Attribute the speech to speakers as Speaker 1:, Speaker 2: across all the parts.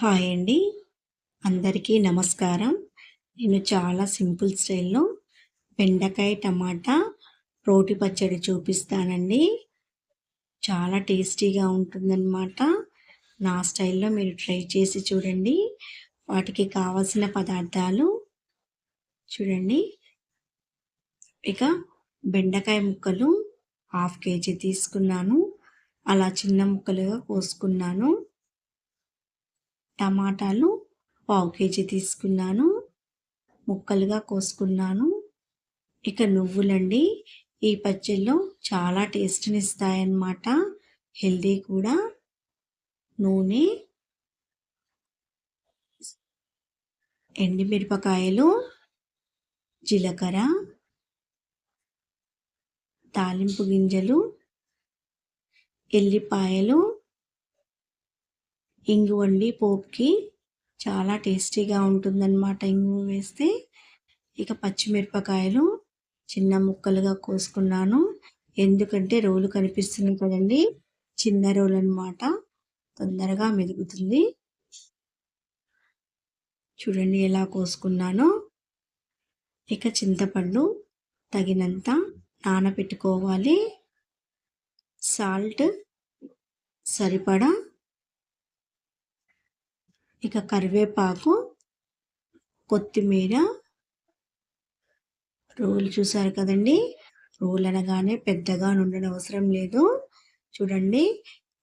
Speaker 1: Hi అండి. అందరికీ నమస్కారం. నేను చాలా సింపుల్ స్టైల్లో బెండకాయ టమాటా రోటి పచ్చడి చూపిస్తానండి. చాలా టేస్టీగా ఉంటుందన్నమాట. నా స్టైల్లో మీరు ట్రై చేసి చూడండి. వాటికి కావలసిన పదార్థాలు చూడండి. ఇక బెండకాయ ముక్కలు హాఫ్ కేజీ తీసుకున్నాను. అలా చిన్న ముక్కలుగా కోసుకున్నాను. టమాటాలు పావు కేజీ తీసుకున్నాను. ముక్కలుగా కోసుకున్నాను. ఇక నువ్వులండి. ఈ పచ్చళ్ళు చాలా టేస్ట్ని ఇస్తాయన్నమాట హెల్దీ కూడా. నూనె. ఎండిమిరపకాయలు. జీలకర్ర. తాలింపు గింజలు. ఎల్లిపాయలు. ఇంగు వండి పోపుకి చాలా టేస్టీగా ఉంటుందన్నమాట ఇంగు వేస్తే. ఇక పచ్చిమిరపకాయలు చిన్న ముక్కలుగా కోసుకున్నాను. ఎందుకంటే రోలు కనిపిస్తుంది కదండి చిన్న రోలు అనమాట తొందరగా మెదుగుతుంది. చూడండి ఎలా కోసుకున్నానో. ఇక చింతపండు తగినంత నానబెట్టుకోవాలి సాల్ట్ సరిపడా ఇక కరివేపాకు కొత్తిమీర రోలు చూసారు కదండి? రోలు అనగానే పెద్దగా ఉండడం అవసరం లేదు. చూడండి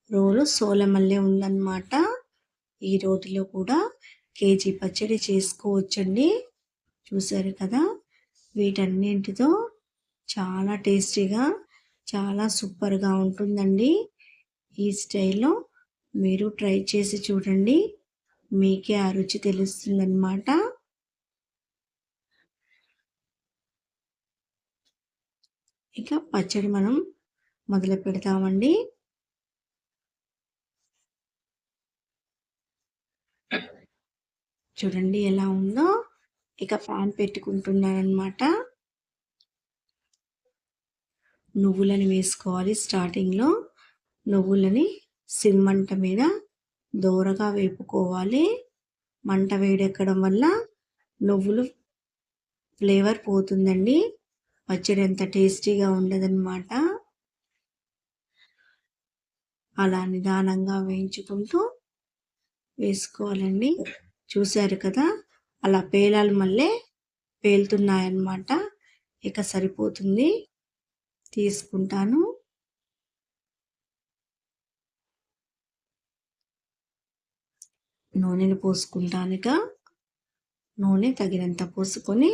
Speaker 1: రోలు సోలమల్లె ఉందన్నమాట. ఈ రోటిలో కూడా కేజీ పచ్చడి చేసుకోవచ్చండి. చూసారు కదా వీటన్నింటితో చాలా టేస్టీగా చాలా సూపర్గా ఉంటుందండి. ఈ స్టైల్లో మీరు ట్రై చేసి చూడండి. మీకే ఆ రుచి తెలుస్తుందన్నమాట. ఇక పచ్చడి మనం మొదలు పెడతామండి. చూడండి ఎలా ఉందో. ఇక ఫ్యాన్ పెట్టుకుంటున్నాను అనమాట నువ్వులని వేసుకోవాలి స్టార్టింగ్లో. నువ్వులని సిమ్మంట మీద దోరగా వేపుకోవాలి. మంట వేడెక్కడం వల్ల నువ్వులు ఫ్లేవర్ పోతుందండి. పచ్చడి ఎంత టేస్టీగా ఉండదన్నమాట. అలా నిదానంగా వేయించుకుంటూ వేసుకోవాలండి. చూశారు కదా? అలా పేలాలు మళ్ళీ పేలుతున్నాయన్నమాట. ఇక సరిపోతుంది. తీసుకుంటాను. నూనెని పోసుకుంటానుక నూనె తగినంత పోసుకొని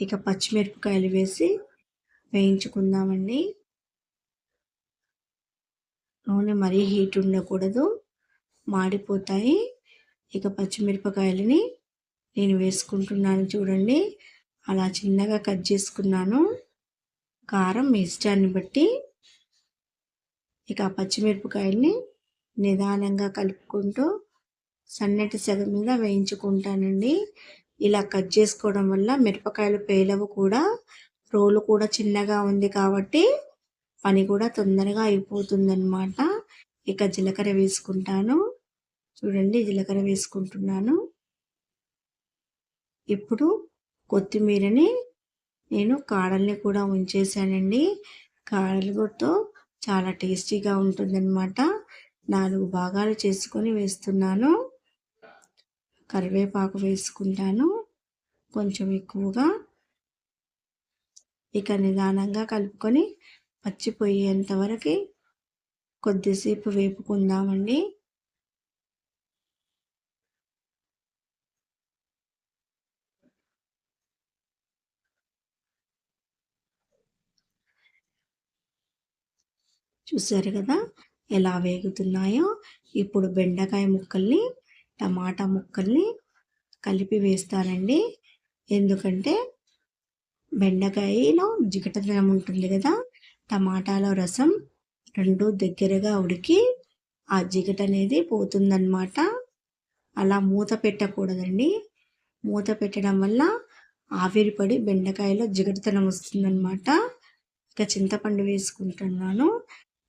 Speaker 1: ఇక పచ్చిమిరపకాయలు వేసి వేయించుకుందామండి. నూనె మరీ హీట్ ఉండకూడదు. మాడిపోతాయి. ఇక పచ్చిమిరపకాయలని నేను వేసుకుంటున్నాను చూడండి. అలా చిన్నగా కట్ చేసుకున్నాను. కారం మీ ఇష్టాన్ని బట్టి ఇక పచ్చిమిరపకాయల్ని నిదానంగా కలుపుకుంటూ సన్నటి సెగ మీద వేయించుకుంటానండి. ఇలా కట్ చేసుకోవడం వల్ల మిరపకాయలు పేలవు కూడా రోలు కూడా చిన్నగా ఉంది కాబట్టి పని కూడా తొందరగా అయిపోతుందన్నమాట. ఇక జీలకర్ర వేసుకుంటాను. చూడండి జీలకర్ర వేసుకుంటున్నాను. ఇప్పుడు కొత్తిమీరని నేను కాడల్ని కూడా ఉంచేసానండి కాడలతో చాలా టేస్టీగా ఉంటుందన్నమాట. నాలుగు భాగాలు చేసుకొని వేస్తున్నాను. కరివేపాకు వేసుకుంటాను. కొంచెం ఎక్కువగా ఇక నిదానంగా కలుపుకొని పచ్చిపోయేంత వరకు కొద్దిసేపు వేపుకుందామండి. చూసారు కదా ఎలా వేగుతున్నాయో? ఇప్పుడు బెండకాయ ముక్కల్ని టమాటా ముక్కల్ని కలిపి వేస్తానండి. ఎందుకంటే బెండకాయలో జిగటదనం ఉంటుంది కదా టమాటాలో రసం రెండు దగ్గరగా ఉడికి ఆ జిగట అనేది పోతుందన్నమాట. అలా మూత పెట్టకూడదండి. మూత పెట్టడం వల్ల ఆవిరిపడి బెండకాయలో జిగటతనం వస్తుందన్నమాట. ఇక చింతపండు వేసుకుంటున్నాను.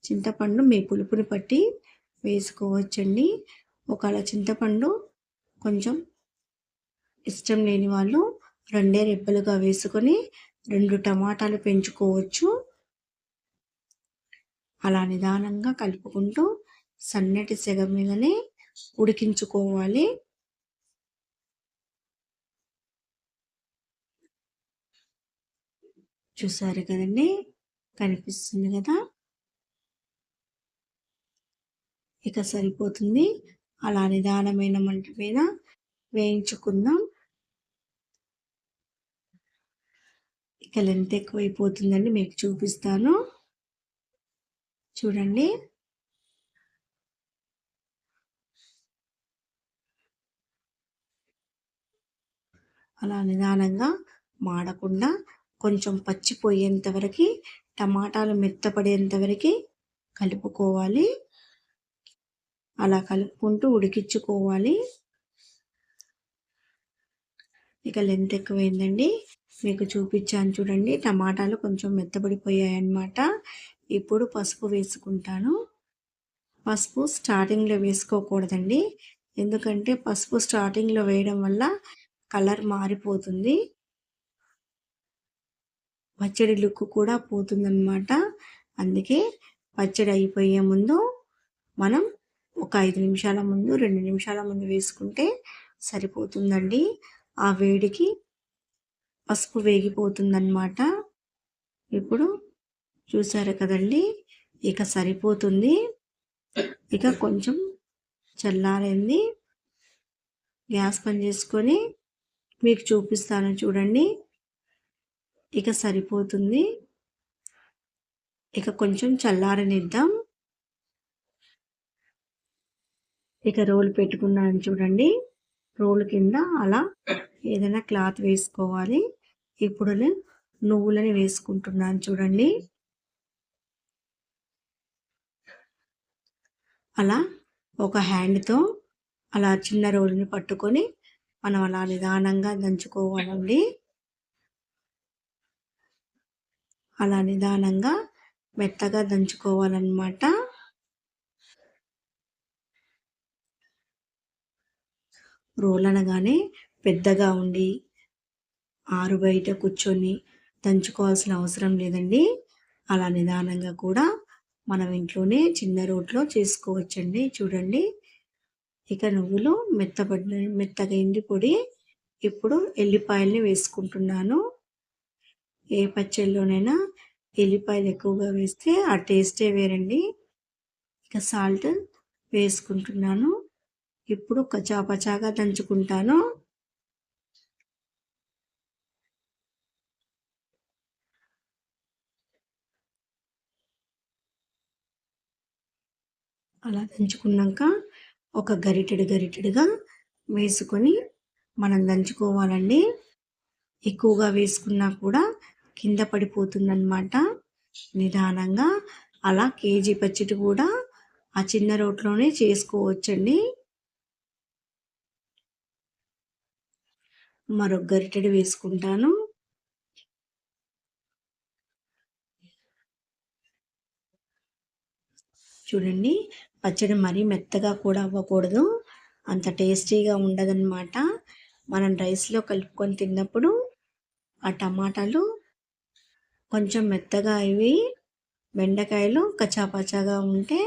Speaker 1: చింతపండు మీ పులుపుని పట్టి వేసుకోవచ్చండి. ఒకవేళ చింతపండు కొంచెం ఇష్టం లేని వాళ్ళు రెండే రెప్పలుగా వేసుకొని రెండు టమాటాలు పెంచుకోవచ్చు. అలా నిదానంగా కలుపుకుంటూ సన్నటి సెగ మీదనే ఉడికించుకోవాలి. చూసారు కదండి? కనిపిస్తుంది కదా? ఇక సరిపోతుంది. అలా నిదానమైన మంట మీద వేయించుకుందాం. ఇక లెంత్ ఎక్కువైపోతుందండి మీకు చూపిస్తాను. చూడండి. అలా నిదానంగా మాడకుండా కొంచెం పచ్చిపోయేంత వరకు టమాటాలు మెత్తపడేంత వరకు కలుపుకోవాలి. అలా కలుపుకుంటూ ఉడికించుకోవాలి. ఇక లెంత్ ఎక్కువైందండి. మీకు చూపించాను చూడండి. టమాటాలు కొంచెం మెత్తబడిపోయాయి అన్నమాట ఇప్పుడు పసుపు వేసుకుంటాను. పసుపు స్టార్టింగ్లో వేసుకోకూడదండి. ఎందుకంటే పసుపు స్టార్టింగ్లో వేయడం వల్ల కలర్ మారిపోతుంది. పచ్చడి లుక్ కూడా పోతుందన్నమాట. అందుకే పచ్చడి అయిపోయే ముందు మనం ఒక ఐదు నిమిషాల ముందు రెండు నిమిషాల ముందు వేసుకుంటే సరిపోతుందండి. ఆ వేడికి పసుపు వేగిపోతుందన్నమాట. ఇప్పుడు చూసారు కదండి ఇక సరిపోతుంది. ఇక కొంచెం చల్లారింది. గ్యాస్ పని చేసుకొని మీకు చూపిస్తాను చూడండి. ఇక సరిపోతుంది. ఇక కొంచెం చల్లారనిద్దాం. ఇక రోల్ పెట్టుకున్నాను చూడండి. రోల్ కింద అలా ఏదైనా క్లాత్ వేసుకోవాలి. ఇప్పుడు నువ్వులని వేసుకుంటున్నాను చూడండి. అలా ఒక హ్యాండ్తో అలా చిన్న రోల్ని పట్టుకొని మనం అలా నిదానంగా దంచుకోవాలండి. అలా నిదానంగా మెత్తగా దంచుకోవాలన్నమాట. రోల్ అనగానే పెద్దగా ఉండి ఆరు బయట కూర్చొని దంచుకోవాల్సిన అవసరం లేదండి. అలా నిదానంగా కూడా మనం ఇంట్లోనే చిన్న రోట్లో చేసుకోవచ్చండి. చూడండి. ఇక నువ్వులు మెత్తబడి మెత్తగా ఎండిపొడి ఇప్పుడు ఎల్లిపాయల్ని వేసుకుంటున్నాను. ఏ పచ్చళ్ళలోనైనా ఎల్లిపాయలు ఎక్కువగా వేస్తే ఆ టేస్టే వేరండి. ఇక సాల్ట్ వేసుకుంటున్నాను. ఇప్పుడు కచాపచాగా దంచుకుంటాను అలా దంచుకున్నాక ఒక గరిటెడు గరిటెడుగా వేసుకొని మనం దంచుకోవాలండి. ఎక్కువగా వేసుకున్నా కూడా కింద పడిపోతుందన్నమాట. నిదానంగా అలా కేజీ పచ్చడి కూడా ఆ చిన్న రోట్లోనే చేసుకోవచ్చండి. మరొక గరిటెడు వేసుకుంటాను. చూడండి పచ్చడి మరీ మెత్తగా కూడా అవ్వకూడదు. అంత టేస్టీగా ఉండదన్నమాట. మనం రైస్లో కలుపుకొని తిన్నప్పుడు ఆ టమాటాలు కొంచెం మెత్తగా అవి బెండకాయలు కచాపచాగా ఉంటే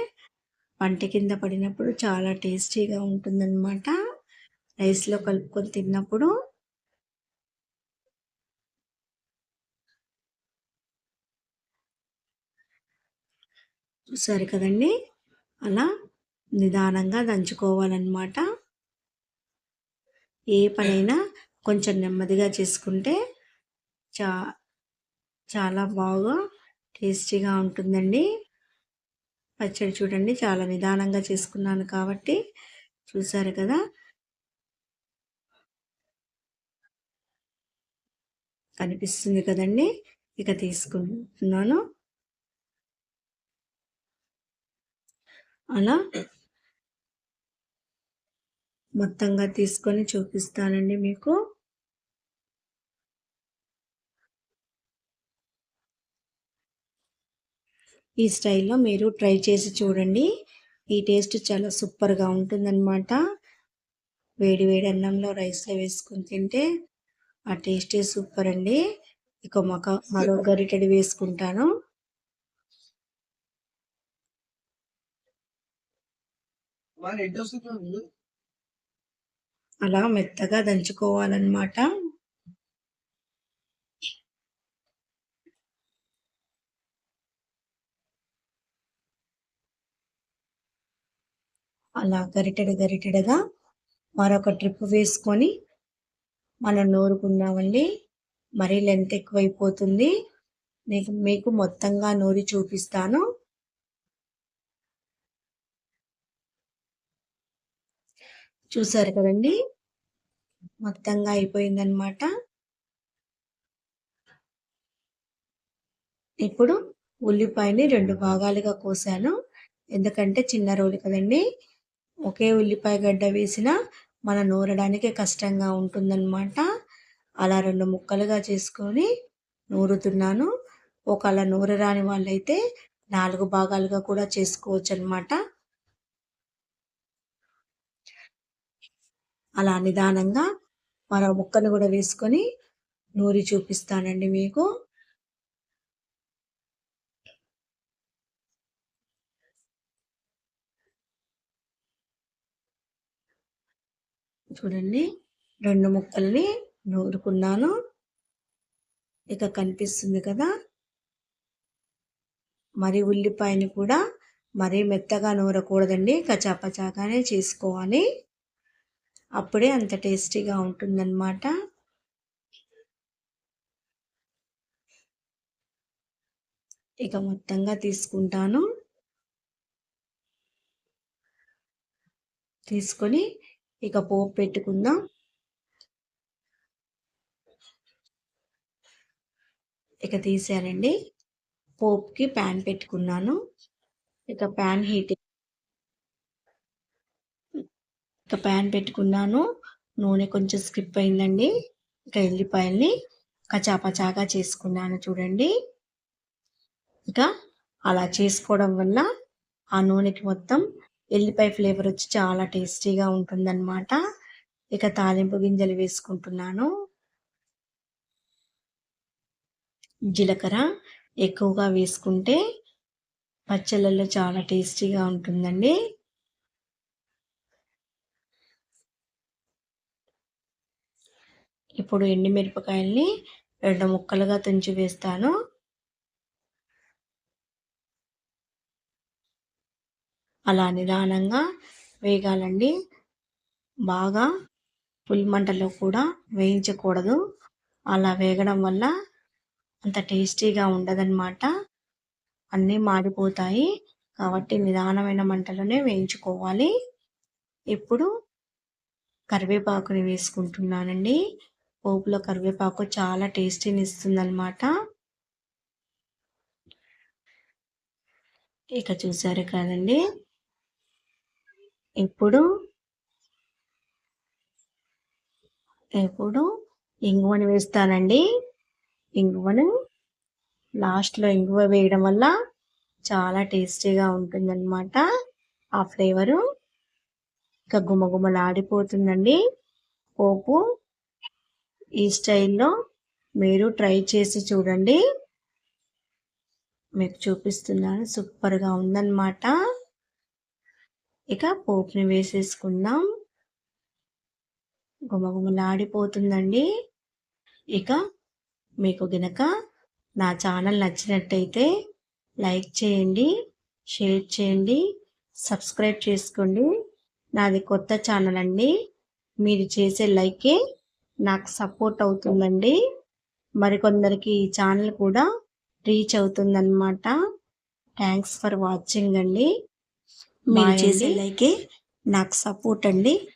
Speaker 1: పంట కింద పడినప్పుడు చాలా టేస్టీగా ఉంటుందన్నమాట. రైస్లో కలుపుకొని తిన్నప్పుడు చూసారు కదండి? అలా నిదానంగా దంచుకోవాలన్నమాట. ఏ పనైనా కొంచెం నెమ్మదిగా చేసుకుంటే చా చాలా బాగా టేస్టీగా ఉంటుందండి. పచ్చడి చూడండి చాలా నిదానంగా చేసుకున్నాను కాబట్టి చూసారు కదా? కనిపిస్తుంది కదండి? ఇక తీసుకుంటున్నాను. అలా మొత్తంగా తీసుకొని చూపిస్తానండి మీకు. ఈ స్టైల్లో మీరు ట్రై చేసి చూడండి. ఈ టేస్ట్ చాలా సూపర్గా ఉంటుందన్నమాట. వేడి వేడి అన్నంలో రైస్లో వేసుకుని తింటే ఆ టేస్టే సూపర్ అండి ఇక మక మరో గరిటెడు వేసుకుంటాను. అలా మెత్తగా దంచుకోవాలన్నమాట. అలా గరిటెడ గరిటెడగా మరొక ట్రిప్ వేసుకొని మనం నూరుకున్నామండి. మరీ లెంత్ ఎక్కువైపోతుంది. మీకు మీకు మొత్తంగా నూరి చూపిస్తాను. చూసారు కదండి? మొత్తంగా అయిపోయిందనమాట ఇప్పుడు ఉల్లిపాయని రెండు భాగాలుగా కోసాను. ఎందుకంటే చిన్న రోలు కదండి. ఒకే ఉల్లిపాయ గడ్డ వేసిన మన నూరడానికి కష్టంగా ఉంటుందన్నమాట. అలా రెండు ముక్కలుగా చేసుకొని నూరుతున్నాను. ఒక అలా నూరరాని వాళ్ళైతే నాలుగు భాగాలుగా కూడా చేసుకోవచ్చు అనమాట అలా నిదానంగా మరో ముక్కను కూడా వేసుకొని నూరి చూపిస్తానండి మీకు. చూడండి రెండు ముక్కల్ని నూరుకున్నాను. ఇక కనిపిస్తుంది కదా? మరి ఉల్లిపాయని కూడా మరీ మెత్తగా నూరకూడదండి. కచాపచాగానే చేసుకోవాలి. అప్పుడే అంత టేస్టీగా ఉంటుందన్నమాట. ఇక మొత్తంగా తీసుకుంటాను. తీసుకొని ఇక పోపు పెట్టుకుందాం. ఇక తీసానండి పోప్కి ప్యాన్ పెట్టుకున్నాను. ఇక ప్యాన్ హీట్ ఒక ప్యాన్ పెట్టుకున్నాను. నూనె కొంచెం స్కిప్ అయిందండి. ఇక ఎల్లిపాయల్ని కచాపచాగా చేసుకున్నాను చూడండి. ఇక అలా చేసుకోవడం వల్ల ఆ నూనెకి మొత్తం ఎల్లిపాయ ఫ్లేవర్ వచ్చి చాలా టేస్టీగా ఉంటుందన్నమాట. ఇక తాలింపు గింజలు వేసుకుంటున్నాను. జీలకర్ర ఎక్కువగా వేసుకుంటే పచ్చళ్ళల్లో చాలా టేస్టీగా ఉంటుందండి. ఇప్పుడు ఎండిమిరపకాయల్ని రెండు ముక్కలుగా తుంచి వేస్తాను. అలా నిదానంగా వేగాలండి. బాగా పులి మంటలో కూడా వేయించకూడదు. అలా వేగడం వల్ల అంత టేస్టీగా ఉండదన్నమాట. అన్నీ మాడిపోతాయి కాబట్టి నిదానమైన మంటలోనే వేయించుకోవాలి. ఇప్పుడు కరివేపాకుని వేసుకుంటున్నానండి. పోపులో కరివేపాకు చాలా టేస్టీని ఇస్తుందన్నమాట. ఇక చూసారు కదండి. ఇప్పుడు ఇప్పుడు ఇంగువని వేస్తానండి. ఇంగువను లాస్ట్లో ఇంగువ వేయడం వల్ల చాలా టేస్టీగా ఉంటుందన్నమాట ఆ ఫ్లేవరు. ఇంకా గుమగుమలాడిపోతుందండి. పోపు ఈ స్టైల్లో మీరు ట్రై చేసి చూడండి. మీకు చూపిస్తున్నాను. సూపర్గా ఉందన్నమాట. ఇక పోపుని వేసేసుకుందాం. గుమగుమలాడిపోతుందండి. ఇక మీకు గనక నా ఛానల్ నచ్చినట్టయితే లైక్ చేయండి షేర్ చేయండి సబ్స్క్రైబ్ చేసుకోండి. నాది కొత్త ఛానల్ అండి. మీరు చేసే లైకే నాకు సపోర్ట్ అవుతుందండి. మరికొందరికి ఈ ఛానల్ కూడా రీచ్ అవుతుందన్నమాట. థ్యాంక్స్ ఫర్ వాచింగ్ అండి. మీరు చేసే లైకే నాకు సపోర్ట్ అండి.